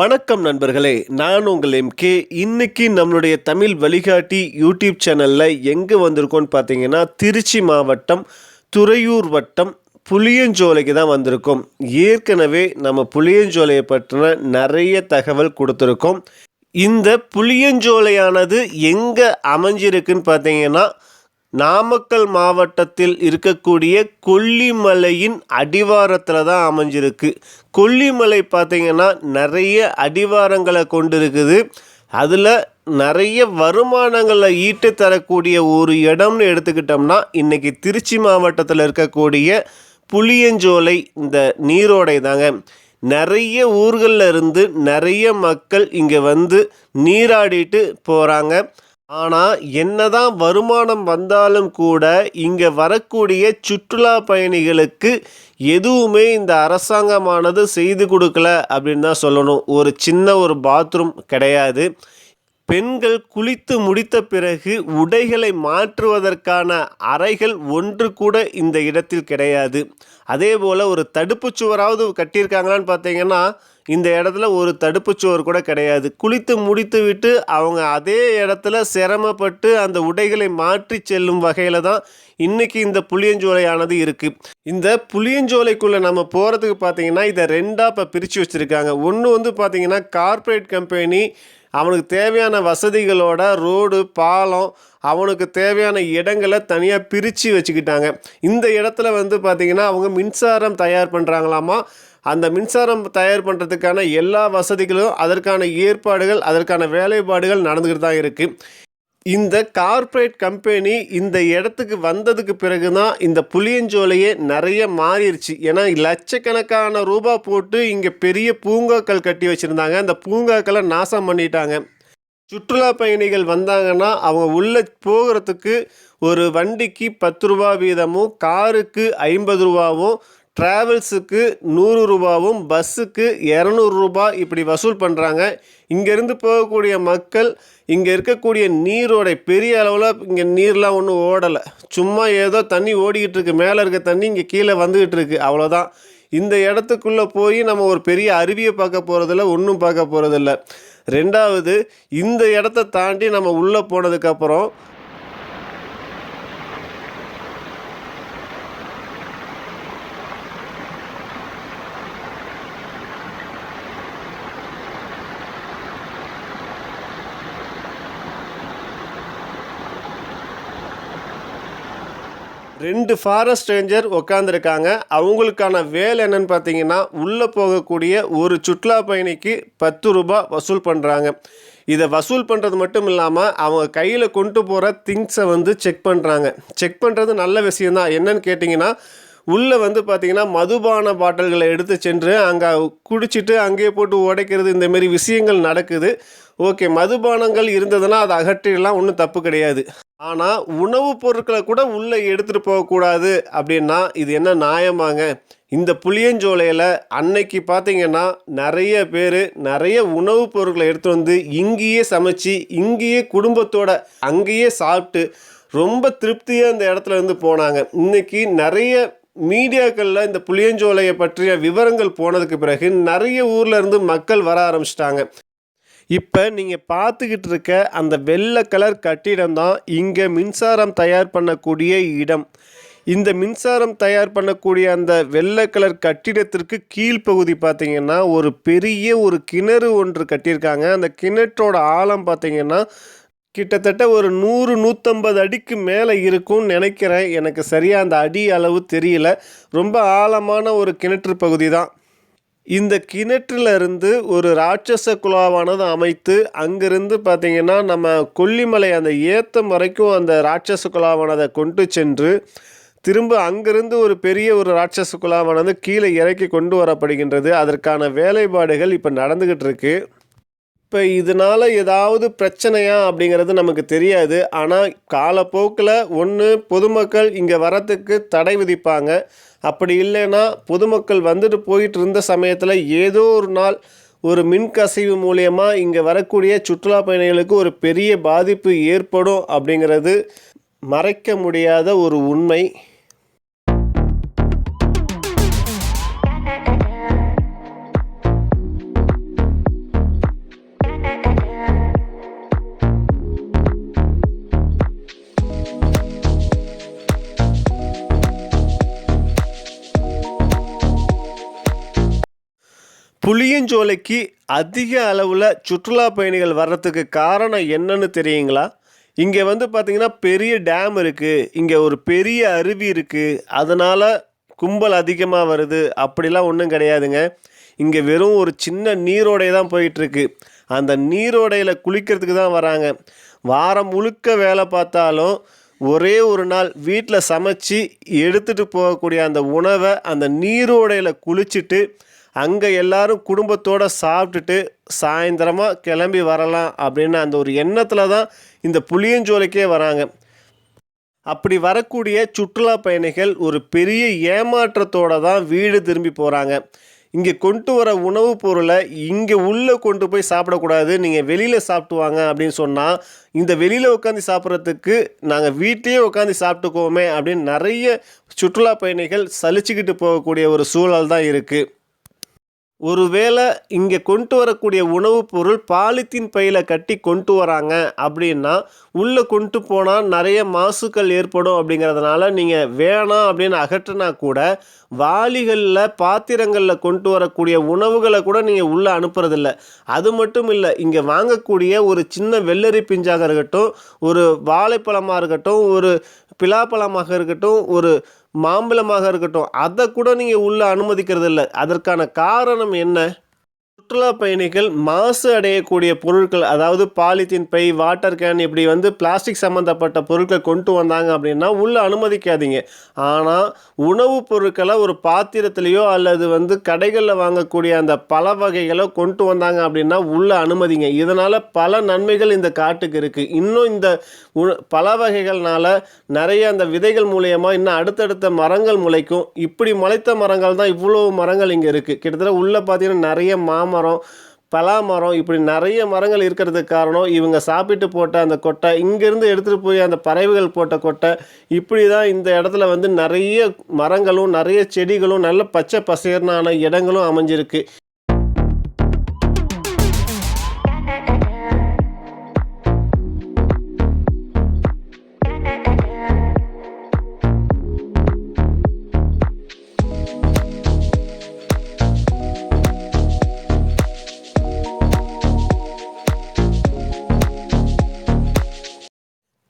வணக்கம் நண்பர்களே நான் உங்கள் எம்கே இன்னைக்கு நம்மளுடைய தமிழ் வழிகாட்டி யூடியூப் சேனலில் எங்கே வந்திருக்கோம்னு பார்த்தீங்கன்னா திருச்சி மாவட்டம் துறையூர் வட்டம் புளியஞ்சோலைக்கு தான் வந்திருக்கோம். ஏற்கனவே நம்ம புளியஞ்சோலையை பற்றின நிறைய தகவல் கொடுத்துருக்கோம். இந்த புளியஞ்சோலையானது எங்கே அமைஞ்சிருக்குன்னு பார்த்தீங்கன்னா நாமக்கல் மாவட்டத்தில் இருக்கக்கூடிய கொல்லிமலையின் அடிவாரத்தில் தான் அமைஞ்சிருக்கு. கொல்லிமலை பார்த்திங்கன்னா நிறைய அடிவாரங்களை கொண்டு இருக்குது அதில் நிறைய வருமானங்களை ஈட்டு தரக்கூடிய ஒரு இடம்னு எடுத்துக்கிட்டோம்னா இன்றைக்கி திருச்சி மாவட்டத்தில் இருக்கக்கூடிய புளியஞ்சோலை இந்த நீரோடை தாங்க. நிறைய ஊர்களில் இருந்து நிறைய மக்கள் இங்கே வந்து நீராடிட்டு போகிறாங்க ஆனால் என்னதான் வருமானம் வந்தாலும் கூட இங்கே வரக்கூடிய சுற்றுலா பயணிகளுக்கு எதுவுமே இந்த அரசாங்கமானது செய்து கொடுக்கல அப்படின்னு தான் சொல்லணும். ஒரு சின்ன ஒரு பாத்ரூம் கிடையாது. பெண்கள் குளித்து முடித்த பிறகு உடைகளை மாற்றுவதற்கான அறைகள் ஒன்று கூட இந்த இடத்தில் கிடையாது. அதே போல் ஒரு தடுப்புச் சுவராவது கட்டியிருக்காங்களான்னு பார்த்தீங்கன்னா இந்த இடத்துல ஒரு தடுப்புச் சோறு கூட கிடையாது. குளித்து முடித்து விட்டு அவங்க அதே இடத்துல சிரமப்பட்டு அந்த உடைகளை மாற்றி செல்லும் வகையில் தான் இன்றைக்கி இந்த புளியஞ்சோலையானது இருக்குது இந்த புளியஞ்சோலைக்குள்ளே நம்ம போகிறதுக்கு பார்த்தீங்கன்னா இதை ரெண்டாக இப்போ பிரித்து வச்சுருக்காங்க. ஒன்று வந்து பார்த்திங்கன்னா கார்ப்பரேட் கம்பெனி அவனுக்கு தேவையான வசதிகளோட ரோடு பாலம் அவனுக்கு தேவையான இடங்களை தனியாக பிரித்து வச்சுக்கிட்டாங்க. இந்த இடத்துல வந்து பார்த்திங்கன்னா அவங்க மின்சாரம் தயார் பண்ணுறாங்களாமா அந்த மின்சாரம் தயார் பண்ணுறதுக்கான எல்லா வசதிகளும் அதற்கான ஏற்பாடுகள் அதற்கான வேலைப்பாடுகள் நடந்துக்கிட்டு தான் இருக்குது இந்த கார்ப்பரேட் கம்பெனி இந்த இடத்துக்கு வந்ததுக்கு பிறகு தான் இந்த புளியஞ்சோலையே நிறைய மாறிடுச்சு ஏன்னா லட்சக்கணக்கான ரூபா போட்டு இங்கே பெரிய பூங்காக்கள் கட்டி வச்சுருந்தாங்க. அந்த பூங்காக்களை நாசம் பண்ணிட்டாங்க. சுற்றுலா பயணிகள் வந்தாங்கன்னா அவங்க உள்ளே போகிறதுக்கு ஒரு வண்டிக்கு பத்து ரூபா வீதமும் காருக்கு ஐம்பது ரூபாவும் ட்ராவல்ஸுக்கு நூறு ரூபாவும் பஸ்ஸுக்கு இரநூறு ரூபா இப்படி வசூல் பண்ணுறாங்க இங்கேருந்து போகக்கூடிய மக்கள் இங்கே இருக்கக்கூடிய நீரோட பெரிய அளவில் இங்கே நீர்லாம் ஒன்றும் ஓடலை. சும்மா ஏதோ தண்ணி ஓடிக்கிட்டு இருக்கு. மேலே இருக்க தண்ணி இங்கே கீழே வந்துக்கிட்டு இருக்கு. அவ்வளோதான் இந்த இடத்துக்குள்ளே போய் நம்ம ஒரு பெரிய அருவியை பார்க்க போகிறதில்ல ஒன்றும் பார்க்க போகிறதில்ல ரெண்டாவது இந்த இடத்த தாண்டி நம்ம உள்ளே போனதுக்கப்புறம் ரெண்டு ஃபாரஸ்ட் ரேஞ்சர் உட்காந்துருக்காங்க அவங்களுக்கான வேலை என்னன்னு பார்த்தீங்கன்னா உள்ளே போகக்கூடிய ஒரு சுற்றுலா பயணிக்கு பத்து ரூபாய் வசூல் பண்ணுறாங்க இதை வசூல் பண்ணுறது மட்டும் இல்லாமல் அவங்க கையில் கொண்டு போகிற திங்ஸை வந்து செக் பண்ணுறாங்க செக் பண்ணுறது நல்ல விஷயந்தான் என்னன்னு கேட்டிங்கன்னா உள்ளே வந்து பார்த்திங்கன்னா மதுபான பாட்டில்களை எடுத்து சென்று அங்கே குடிச்சிட்டு அங்கேயே போட்டு உடைக்கிறது இந்தமாரி விஷயங்கள் நடக்குது. ஓகே மதுபானங்கள் இருந்ததுன்னா அதை அகற்றிடலாம் ஒன்றும் தப்பு கிடையாது. ஆனால் உணவுப் பொருட்களை கூட உள்ளே எடுத்துகிட்டு போகக்கூடாது அப்படின்னா இது என்ன நியாயமாங்க? இந்த புளியஞ்சோலையில் அன்னைக்கு பார்த்தீங்கன்னா நிறைய பேர் நிறைய உணவுப் பொருட்களை எடுத்து வந்து இங்கேயே சமைச்சு இங்கேயே குடும்பத்தோட அங்கேயே சாப்பிட்டு ரொம்ப திருப்தியாக அந்த இடத்துல இருந்து போனாங்க. இன்னைக்கு நிறைய மீடியாக்களில் இந்த புளியஞ்சோலையை பற்றிய விவரங்கள் போனதுக்கு பிறகு நிறைய ஊரில் இருந்து மக்கள் வர ஆரம்பிச்சிட்டாங்க. இப்போ நீங்கள் பார்த்துக்கிட்டு இருக்க அந்த வெள்ளை கலர் கட்டிடம் தான் இங்கே மின்சாரம் தயார் பண்ணக்கூடிய இடம். இந்த மின்சாரம் தயார் பண்ணக்கூடிய அந்த வெள்ளை கலர் கட்டிடத்திற்கு கீழ்ப்பகுதி பார்த்திங்கன்னா ஒரு பெரிய ஒரு கிணறு ஒன்று கட்டியிருக்காங்க. அந்த கிணற்றோட ஆழம் பார்த்திங்கன்னா கிட்டத்தட்ட ஒரு நூறு நூற்றம்பது அடிக்கு மேலே இருக்கும்னு நினைக்கிறேன். எனக்கு சரியாக அந்த அடி அளவு தெரியல. ரொம்ப ஆழமான ஒரு கிணற்று பகுதி தான். இந்த கிணற்றிலிருந்து ஒரு ராட்சச குழாவானது அமைத்து அங்கிருந்து பார்த்திங்கன்னா நம்ம கொல்லிமலை அந்த ஏத்தம் வரைக்கும் அந்த ராட்சச குழாவானதை கொண்டு சென்று திரும்ப அங்கிருந்து ஒரு பெரிய ஒரு ராட்சச குழாவானது கீழே இறக்கி கொண்டு வரப்படுகின்றது. அதற்கான வேலைப்பாடுகள் இப்போ நடந்துக்கிட்டு இருக்குது இப்போ இதனால் ஏதாவது பிரச்சனையா அப்படிங்கிறது நமக்கு தெரியாது. ஆனால் காலப்போக்கில் ஒன்று பொதுமக்கள் இங்கே வரத்துக்கு தடை விதிப்பாங்க. அப்படி இல்லைன்னா பொதுமக்கள் வந்துட்டு போயிட்டு இருந்த சமயத்தில் ஏதோ ஒரு நாள் ஒரு மின்கசிவு மூலயமா இங்கே வரக்கூடிய சுற்றுலா பயணிகளுக்கு ஒரு பெரிய பாதிப்பு ஏற்படும் அப்படிங்கிறது மறைக்க முடியாத ஒரு உண்மை. புளியஞ்சோலைக்கு அதிக அளவில் சுற்றுலா பயணிகள் வர்றதுக்கு காரணம் என்னன்னு தெரியுங்களா? இங்கே வந்து பார்த்திங்கன்னா பெரிய டேம் இருக்குது இங்கே ஒரு பெரிய அருவி இருக்குது அதனால் கும்பல் அதிகமாக வருது. அப்படிலாம் ஒன்றும் கிடையாதுங்க. இங்கே வெறும் ஒரு சின்ன நீரோடை தான் போயிட்டுருக்கு. அந்த நீரோடையில் குளிக்கிறதுக்கு தான் வராங்க. வாரம் முழுக்க வேலை பார்த்தாலும் ஒரே ஒரு நாள் வீட்டில் சமைச்சு எடுத்துகிட்டு போகக்கூடிய அந்த உணவை அந்த நீரோடையில் குளிச்சுட்டு அங்கே எல்லாரும் குடும்பத்தோடு சாப்பிட்டுட்டு சாயந்தரமாக கிளம்பி வரலாம் அப்படின்னு அந்த ஒரு எண்ணத்தில் தான் இந்த புளியஞ்சோலைக்கே வராங்க. அப்படி வரக்கூடிய சுற்றுலா பயணிகள் ஒரு பெரிய ஏமாற்றத்தோட தான் வீடு திரும்பி போகிறாங்க இங்கே கொண்டு வர உணவுப் பொருளை இங்கே உள்ளே கொண்டு போய் சாப்பிடக்கூடாது நீங்கள் வெளியில் சாப்பிட்டு வாங்க அப்படின்னு சொன்னால் இந்த வெளியில் உட்காந்து சாப்பிட்றதுக்கு நாங்கள் வீட்லேயே உட்காந்து சாப்பிட்டுக்குவோமே அப்படின்னு நிறைய சுற்றுலா பயணிகள் சலிச்சுக்கிட்டு போகக்கூடிய ஒரு சூழல் தான் இருக்குது ஒருவேளை இங்கே கொண்டு வரக்கூடிய உணவுப் பொருள் பாலித்தீன் பையில் கட்டி கொண்டு வராங்க அப்படின்னா உள்ளே கொண்டு போனால் நிறைய மாசுக்கள் ஏற்படும் அப்படிங்கிறதுனால நீங்கள் வேணாம் அப்படின்னு அகற்றினா கூட வாளிகளில் பாத்திரங்களில் கொண்டு வரக்கூடிய உணவுகளை கூட நீங்கள் உள்ளே அனுப்புறதில்ல. அது மட்டும் இல்லை இங்கே வாங்கக்கூடிய ஒரு சின்ன வெள்ளரி பிஞ்சாக இருக்கட்டும் ஒரு வாழைப்பழமாக இருக்கட்டும் ஒரு பிலாப்பழமாக இருக்கட்டும் ஒரு மாம்பழமாக இருக்கட்டும் அதை கூட நீங்கள் உள்ளே அனுமதிக்கிறது இல்லை அதற்கான காரணம் என்ன? சுற்றுலா பயணிகள் மாசு அடையக்கூடிய பொருட்கள் அதாவது பாலித்தீன் பை வாட்டர் கேன் இப்படி வந்து பிளாஸ்டிக் சம்மந்தப்பட்ட பொருட்கள் கொண்டு வந்தாங்க அப்படின்னா உள்ளே அனுமதிக்காதீங்க. ஆனால் உணவுப் பொருட்களை ஒரு பாத்திரத்திலையோ அல்லது வந்து கடைகளில் வாங்கக்கூடிய அந்த பல வகைகளோ கொண்டு வந்தாங்க அப்படின்னா உள்ளே அனுமதிங்க. இதனால் பல நன்மைகள் இந்த காட்டுக்கு இருக்குது இன்னும் இந்த உ பல வகைகள்னால நிறைய அந்த விதைகள் மூலயமா இன்னும் அடுத்தடுத்த மரங்கள் முளைக்கும். இப்படி முளைத்த மரங்கள் தான் இவ்வளோ மரங்கள் இங்கே இருக்குது கிட்டத்தட்ட உள்ளே பார்த்தீங்கன்னா நிறைய மாமரம் பலா மரம் இப்படி நிறைய மரங்கள் இருக்கிறதுக்கு காரணம் இவங்க சாப்பிட்டு போட்ட அந்த கொட்டை இங்கேருந்து எடுத்துகிட்டு போய் அந்த பறவைகள் போட்ட கொட்டை இப்படி தான் இந்த இடத்துல வந்து நிறைய மரங்களும் நிறைய செடிகளும் நல்ல பச்சை பசேர்னான இடங்களும் அமைஞ்சிருக்கு.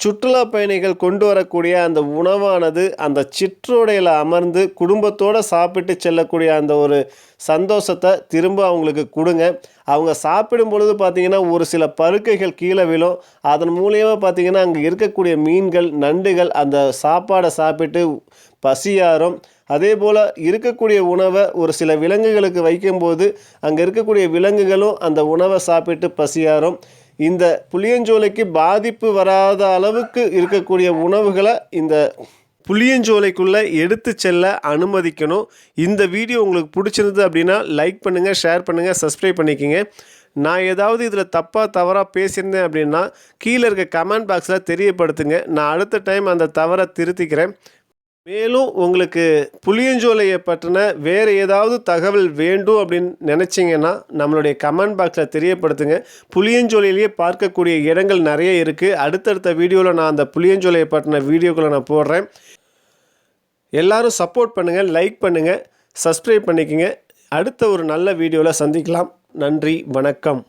சுற்றுலா பயணிகள் கொண்டு வரக்கூடிய அந்த உணவானது அந்த சிற்றோடையில் அமர்ந்து குடும்பத்தோடு சாப்பிட்டு செல்லக்கூடிய அந்த ஒரு சந்தோஷத்தை திரும்ப அவங்களுக்கு கொடுங்க. அவங்க சாப்பிடும் பொழுது பார்த்திங்கன்னா ஒரு சில பருக்கைகள் கீழே விழும். அதன் மூலியமாக பார்த்திங்கன்னா அங்கே இருக்கக்கூடிய மீன்கள் நண்டுகள் அந்த சாப்பாடை சாப்பிட்டு பசியாரும் அதே போல் இருக்கக்கூடிய உணவை ஒரு சில விலங்குகளுக்கு வைக்கும்போது அங்கே இருக்கக்கூடிய விலங்குகளும் அந்த உணவை சாப்பிட்டு பசியாரும் இந்த புளியஞ்சோலைக்கு பாதிப்பு வராத அளவுக்கு இருக்கக்கூடிய உணவுகளை இந்த புளியஞ்சோலைக்குள்ளே எடுத்து செல்ல அனுமதிக்கணும். இந்த வீடியோ உங்களுக்கு பிடிச்சிருந்தது அப்படின்னா லைக் பண்ணுங்கள் ஷேர் பண்ணுங்கள் சப்ஸ்கிரைப் பண்ணிக்கோங்க. நான் ஏதாவது இதில் தப்பாக தவறாக பேசியிருந்தேன் அப்படின்னா கீழே இருக்க கமெண்ட் பாக்ஸில் தெரியப்படுத்துங்க. நான் அடுத்த டைம் அந்த தவறை திருத்திக்கிறேன். மேலும் உங்களுக்கு புளியஞ்சோலையை பற்றின வேறு ஏதாவது தகவல் வேண்டும் அப்படின்னு நினச்சிங்கன்னா நம்மளுடைய கமெண்ட் பாக்ஸில் தெரியப்படுத்துங்க. புளியஞ்சோலையிலேயே பார்க்கக்கூடிய இடங்கள் நிறைய இருக்குது அடுத்தடுத்த வீடியோவில் நான் அந்த புளியஞ்சோலையை பற்றின வீடியோக்களை நான் போடுறேன். எல்லாரும் சப்போர்ட் பண்ணுங்கள் லைக் பண்ணுங்கள் சப்ஸ்கிரைப் பண்ணிக்கோங்க. அடுத்த ஒரு நல்ல வீடியோவில் சந்திக்கலாம். நன்றி வணக்கம்.